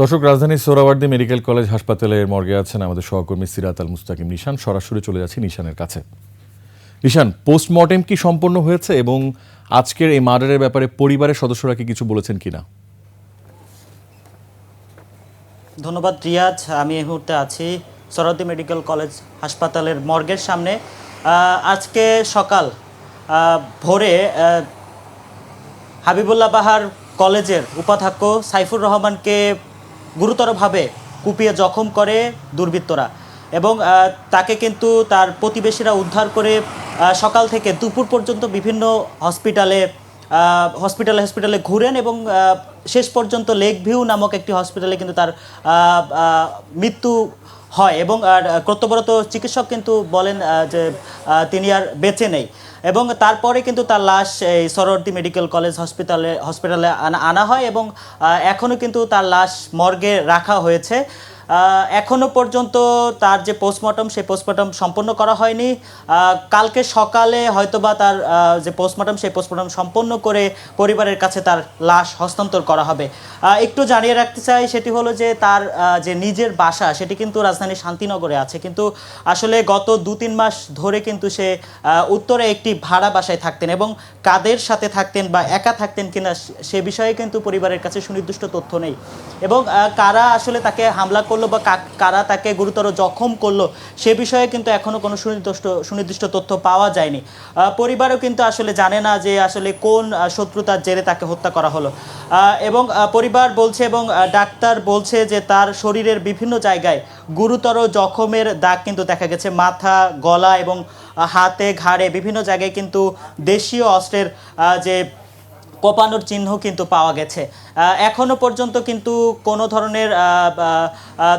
দর্শক, রাজধানীর Suhrawardy medical college হাসপাতালের মর্গে আছেন আমাদের সহকর্মী সিরাত আল মুস্তাকিম। নিশান, সরাসরি চলে যাচ্ছি নিশানের কাছে। নিশান, পোস্টমর্টেম কি সম্পন্ন হয়েছে এবং আজকের এই মার্ডারের ব্যাপারে পরিবারের সদস্যরা কি কিছু বলেছেন কিনা? ধন্যবাদ, রিয়াজ। আমি এই মুহূর্তে আছি সরদ্দি মেডিকেল কলেজ হাসপাতালের মর্গের সামনে। আজকে সকাল ভোরে হাবিবুল্লাহ বাহার কলেজের উপাধ্যক্ষ সাইফুর রহমানকে গুরুতরভাবে কুপিয়ে জখম করে দুর্বৃত্তরা এবং তাকে কিন্তু তার প্রতিবেশীরা উদ্ধার করে সকাল থেকে দুপুর পর্যন্ত বিভিন্ন হসপিটালে হসপিটালে হসপিটালে ঘুরেন এবং শেষ পর্যন্ত লেক ভিউ নামক একটি হসপিটালে কিন্তু তার মৃত্যু হয় এবং, আর কর্তব্যরত চিকিৎসক কিন্তু বলেন যে তিনি আর বেঁচে নেই। এবং তারপরে কিন্তু তার লাশ এই সরবর্তী মেডিকেল কলেজ হসপিটালে হসপিটালে আনা হয় এবং এখনও কিন্তু তার লাশ মর্গে রাখা হয়েছে। আহ, এখনও পর্যন্ত তার যে পোস্টমর্টম সেই পোস্টমর্টম সম্পন্ন করা হয়নি। কালকে সকালে হয়তোবা তার যে পোস্টমর্টম সেই পোস্টমর্টম সম্পন্ন করে পরিবারের কাছে তার লাশ হস্তান্তর করা হবে। একটু জানিয়ে রাখতে চাই সেটি হলো যে তার যে নিজের বাসা সেটি কিন্তু রাজধানীর শান্তিনগরে আছে। কিন্তু আসলে গত দু তিন মাস ধরে কিন্তু সে উত্তরে একটি ভাড়া বাসায় থাকতেন এবং কাদের সাথে থাকতেন বা একা থাকতেন কিনা সে- বিষয়ে কিন্তু পরিবারের কাছে সুনির্দিষ্ট তথ্য নেই। এবং কারা আসলে তাকে হামলা করল বা কারা তাকে গুরুতর জখম করল সে বিষয়ে কিন্তু এখনও কোনো সুনির্দিষ্ট সুনির্দিষ্ট তথ্য পাওয়া যায়নি। পরিবারও কিন্তু আসলে জানে না যে আসলে কোন শত্রুতার জেরে তাকে হত্যা করা হলো। এবং পরিবার বলছে এবং ডাক্তার বলছে যে তার শরীরের বিভিন্ন জায়গায় গুরুতর জখমের দাগ কিন্তু দেখা গেছে। মাথা, গলা এবং হাতে, ঘাড়ে বিভিন্ন জায়গায় কিন্তু দেশীয় অস্ত্রের যে কোপানোর চিহ্ন কিন্তু পাওয়া গেছে। আহ, এখনও পর্যন্ত কিন্তু কোনো ধরনের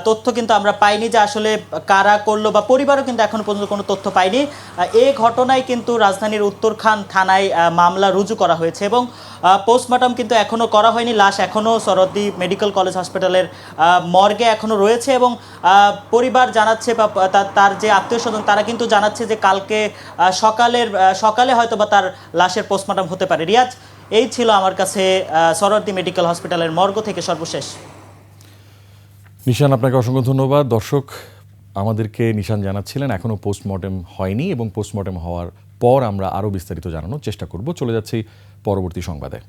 তথ্য কিন্তু আমরা পাইনি যে আসলে কারা করল বা পরিবারও কিন্তু এখনও পর্যন্ত কোনো তথ্য পাইনি। এই ঘটনায় কিন্তু রাজধানীর উত্তরখান থানায় মামলা রুজু করা হয়েছে এবং পোস্টমর্টম কিন্তু এখনও করা হয়নি। লাশ এখনও সরদ্দি মেডিকেল কলেজ হসপিটালের মর্গে এখনও রয়েছে এবং পরিবার জানাচ্ছে বা তার যে আত্মীয় স্বজন তারা কিন্তু জানাচ্ছে যে কালকে সকালের সকালে হয়তো বা তার লাশের পোস্টমর্টম হতে পারে। রিয়াজ এই ছিল আমার কাছে সরদ্দি মেডিকেল হসপিটালের মর্গ থেকে সর্বশেষ। নিশান, আপনাকে অসংখ্য ধন্যবাদ। দর্শক, আমাদেরকে নিশান জানাচ্ছিলেন এখনও পোস্টমর্টেম হয়নি এবং পোস্টমর্টেম হওয়ার পর আমরা আরও বিস্তারিত জানানোর চেষ্টা করব। চলে যাচ্ছি পরবর্তী সংবাদে।